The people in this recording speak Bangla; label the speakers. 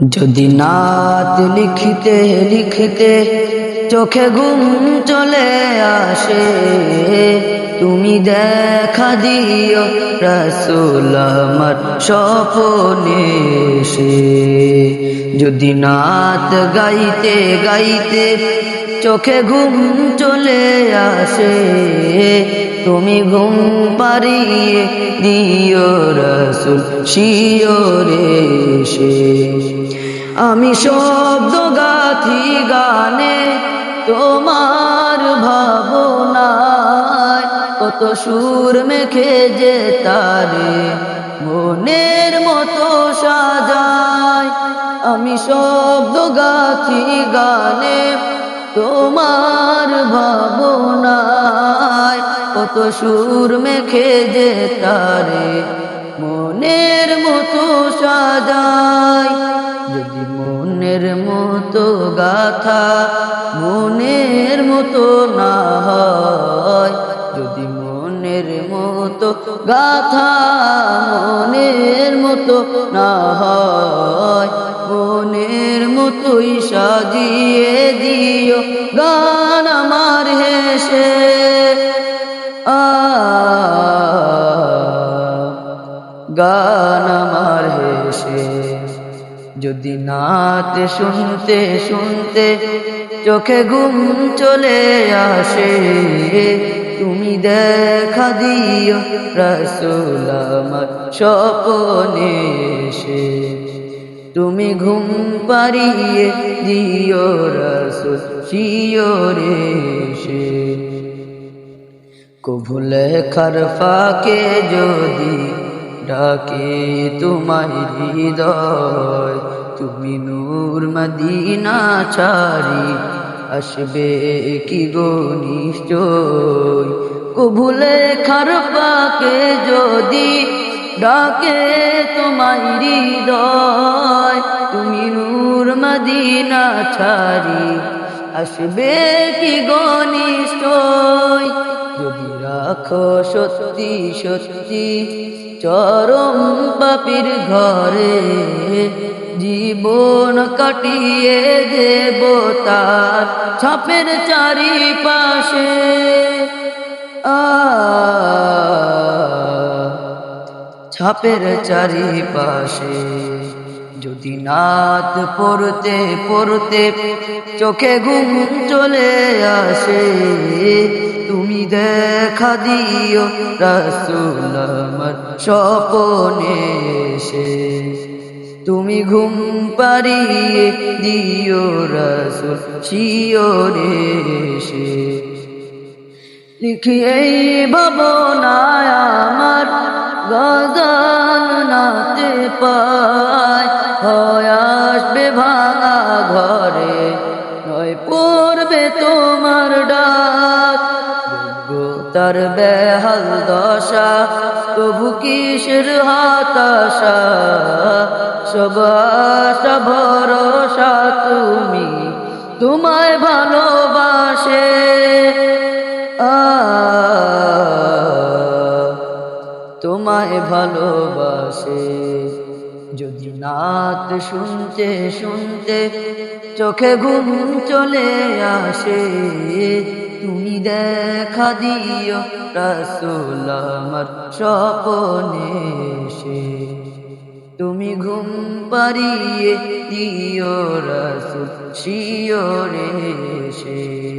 Speaker 1: যদি নাত লিখিতে লিখিতে চোখে ঘুম চলে আসে, তুমি দেখা দিও রসুল আমার স্বপনে সে যদি নাত গাইতে গাইতে চোখে ঘুম চলে আসে, তুমি ঘুম পারিয়ে দিও রসুল শিওরে সে আমি শব্দ গাথি গানে তোমার ভাবনায় কত সুর মেখে যে তারে মনের মতো সাজায়। আমি শব্দ গাথি গানে তোমার ভাবনায় কত সুর মেখে যে তারে মনের মতো সাজায়। যদি মনের মতো গাথা, মনের মতো না হয়, যদি মনের মতো গাথা, মনের মতো না হয়, মনের মতোই সাজিয়ে দিও গান আমার হেসে। গান আমার হেসে। যদি নাতে শুনতে শুনতে চোখে ঘুম চলে আসে, তুমি দেখা দিও রসুল আমার স্বপনে এসে। তুমি ঘুম পারিয়ে দিও রসুল শিওরে এসে। কভুলে খার ফাঁকে যদি ডাকে তোমায় হৃদয়, তুমি নূর মদিনা ছাড়ি, আসবে কি গো নিশ্চয়? কভুলে খার ফাঁকে যদি ডাকে তোমায় হৃদয়, তুমি নূর মদিনা ছাড়ি, আসবে কি গো যদি রাখো সত্যি সত্যি চরম পাপির ঘরে জীবন কাটিয়ে দেব তার ছাপের চারিপাশে। ছাপের চারিপাশে যদি নাত পড়তে পড়তে চোখে ঘুম চলে আসে দেখা দিও, রসুল আমার তুমি ঘুম পারিয়ে দিও, রসুল শিওরে এসে। লিখি এই ভাবনায় আমার গজান নাতে পায়। হয় আসবে ভাঙা ঘরে, নয় পড়বে তোমার ডাক। তার বেহাল দশা, তবু কিসের হাতাশা? সব আশা, ভরসা তুমি তোমায় ভালোবাসে। তোমায় ভালোবাসে। যদি নাত শুনতে শুনতে চোখে ঘুম চলে আসে তুমি দেখা দিও রসুল আমার স্বপনে সে তুমি ঘুম পারিয়ে দিও রসুল শিওরে এসে।